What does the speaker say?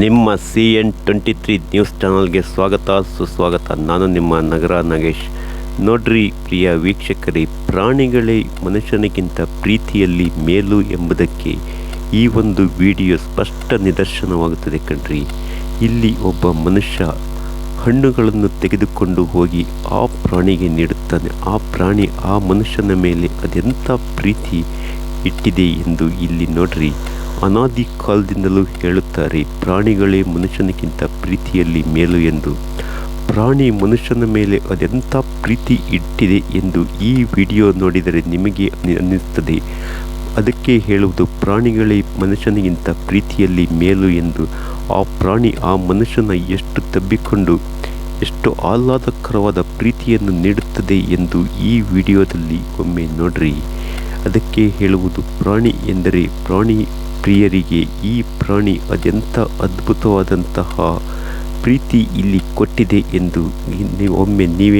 ನಿಮ್ಮ C N twenty three news ಚಾನಲ್ಗೆ ಸ್ವಾಗತ, ಸುಸ್ವಾಗತ. ನಾನು ನಿಮ್ಮ ನಗರ ನಾಗೇಶ್. ನೋಡ್ರಿ ಪ್ರಿಯ ವೀಕ್ಷಕರೇ, ಪ್ರಾಣಿಗಳೇ ಮನುಷ್ಯನಿಗಿಂತ ಪ್ರೀತಿಯಲ್ಲಿ ಮೇಲು ಎಂಬುದಕ್ಕೆ ಈ ಒಂದು ವಿಡಿಯೋ ಸ್ಪಷ್ಟ ನಿದರ್ಶನವಾಗುತ್ತದೆ ಕಣ್ರಿ. ಇಲ್ಲಿ ಒಬ್ಬ ಮನುಷ್ಯ ಹಣ್ಣುಗಳನ್ನು ತೆಗೆದುಕೊಂಡು ಹೋಗಿ ಆ ಪ್ರಾಣಿಗೆ ನೀಡುತ್ತಾನೆ. ಆ ಪ್ರಾಣಿ ಆ ಮನುಷ್ಯನ ಮೇಲೆ ಅದೆಂಥ ಪ್ರೀತಿ ಇಟ್ಟಿದೆ ಎಂದು ಇಲ್ಲಿ ನೋಡ್ರಿ. ಅನಾದಿ ಕಾಲದಿಂದಲೂ ಹೇಳುತ್ತಾರೆ, ಪ್ರಾಣಿಗಳೇ ಮನುಷ್ಯನಿಗಿಂತ ಪ್ರೀತಿಯಲ್ಲಿ ಮೇಲು ಎಂದು. ಪ್ರಾಣಿ ಮನುಷ್ಯನ ಮೇಲೆ ಅದೆಂಥ ಪ್ರೀತಿ ಇಟ್ಟಿದೆ ಎಂದು ಈ ವಿಡಿಯೋ ನೋಡಿದರೆ ನಿಮಗೆ ಅನ್ನಿ- ಅನ್ನಿಸುತ್ತದೆ. ಅದಕ್ಕೆ ಹೇಳುವುದು, ಪ್ರಾಣಿಗಳೇ ಮನುಷ್ಯನಿಗಿಂತ ಪ್ರೀತಿಯಲ್ಲಿ ಮೇಲು ಎಂದು. ಆ ಪ್ರಾಣಿ ಆ ಮನುಷ್ಯನ ಎಷ್ಟು ತಬ್ಬಿಕೊಂಡು, ಎಷ್ಟು ಆಹ್ಲಾದಕರವಾದ ಪ್ರೀತಿಯನ್ನು ನೀಡುತ್ತದೆ ಎಂದು ಈ ವಿಡಿಯೋದಲ್ಲಿ ಒಮ್ಮೆ ನೋಡ್ರಿ. ಅದಕ್ಕೆ ಹೇಳುವುದು, ಪ್ರಾಣಿ ಎಂದರೆ ಪ್ರಾಣಿ ಪ್ರಿಯರಿಗೆ ಈ ಪ್ರಾಣಿ ಅತ್ಯಂತ ಅದ್ಭುತವಾದಂತಹ ಪ್ರೀತಿ ಇಲ್ಲಿ ಕೊಟ್ಟಿದೆ ಎಂದು ಒಮ್ಮೆ ನೀವೇ